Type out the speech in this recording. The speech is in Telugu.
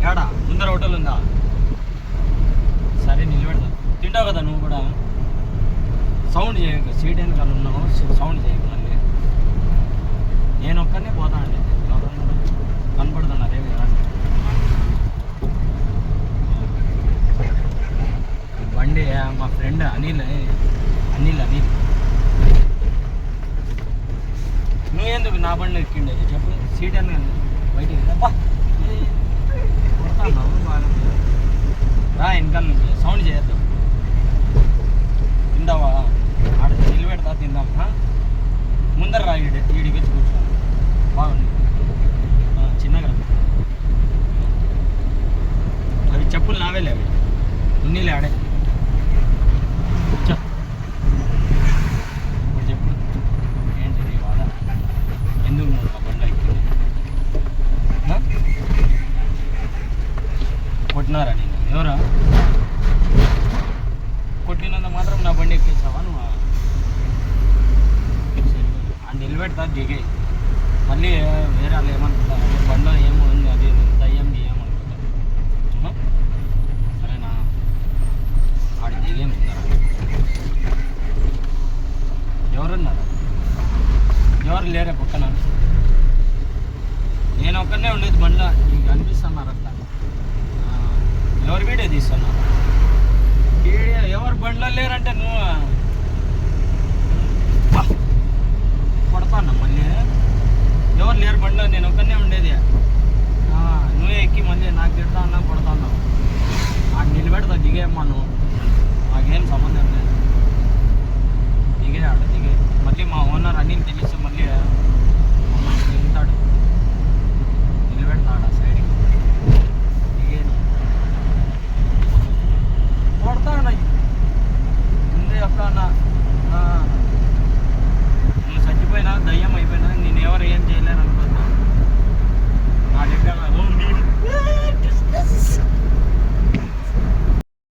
స్టార్ హోటల్ ఉందా? సరే నిలబెడతా. తింటావు కదా నువ్వు కూడా? సౌండ్ చేయకు సీట్ వెనకాల ఉన్నావు. సౌండ్ చేయకు మళ్ళీ. నేను ఒక్కనే పోతా అండి. ఎవరన్నా కనపడుతున్నారు ఏమి బండి మా ఫ్రెండ్ అనిల్ అనిల్ అనిల్. నువ్వెందుకు నా బండి ఎక్కిండే? చెప్పు. సీట్ అని బయటికి రా. అబ్బా రా వెనకాల నుంచి సౌండ్ చేయొద్దు. తిందావా ఆడ నిలబెడతా తిందాం. ముందర రా ఈడి ఈడికి వచ్చి కూర్చో. బాగుంది. చిన్నగా అవి చెప్పులు నావే అవి ఉన్నీలే ఆడే కూర్చో ఇప్పుడు చెప్పు ఏంటి నీ వాద ఎందుకు నువ్వు నా బండి ఎక్కింది ఆ? కొట్టినారా నేను కొట్టినంత మాత్రం నా బండి ఎక్కించావా నువ్వు? నిలబెడతా దిగే. మళ్ళీ వేరే వాళ్ళు ఏమనుకుంటారు? "అరే, బండిలో ఏమో ఉంది అది దయ్యం గియ్యం సరేనా? ఆడ దిగేం ఎవరున్నారు? ఎవరు లేరే పక్కన? నేను ఒక్కనే ఉండేది బండ్లో. నీకు అనిపిస్తున్నారు అట్లా ఎవరి వీడియో తీస్తున్నా వీడియో ఎవరు బండ్లో లేరంటే నువ్వు? కొడతాను మళ్ళీ? ఎవరు లేరు బండ్లో? నేను ఒక్కనే ఉండేది. నువ్వే ఎక్కి మళ్ళీ నాకు తిడతా ఉన్నా కొడతా ఉన్నావు నాకు నిలబెడతా దిగేమ్మా నువ్వు. నాకేం సంబంధం లేదు.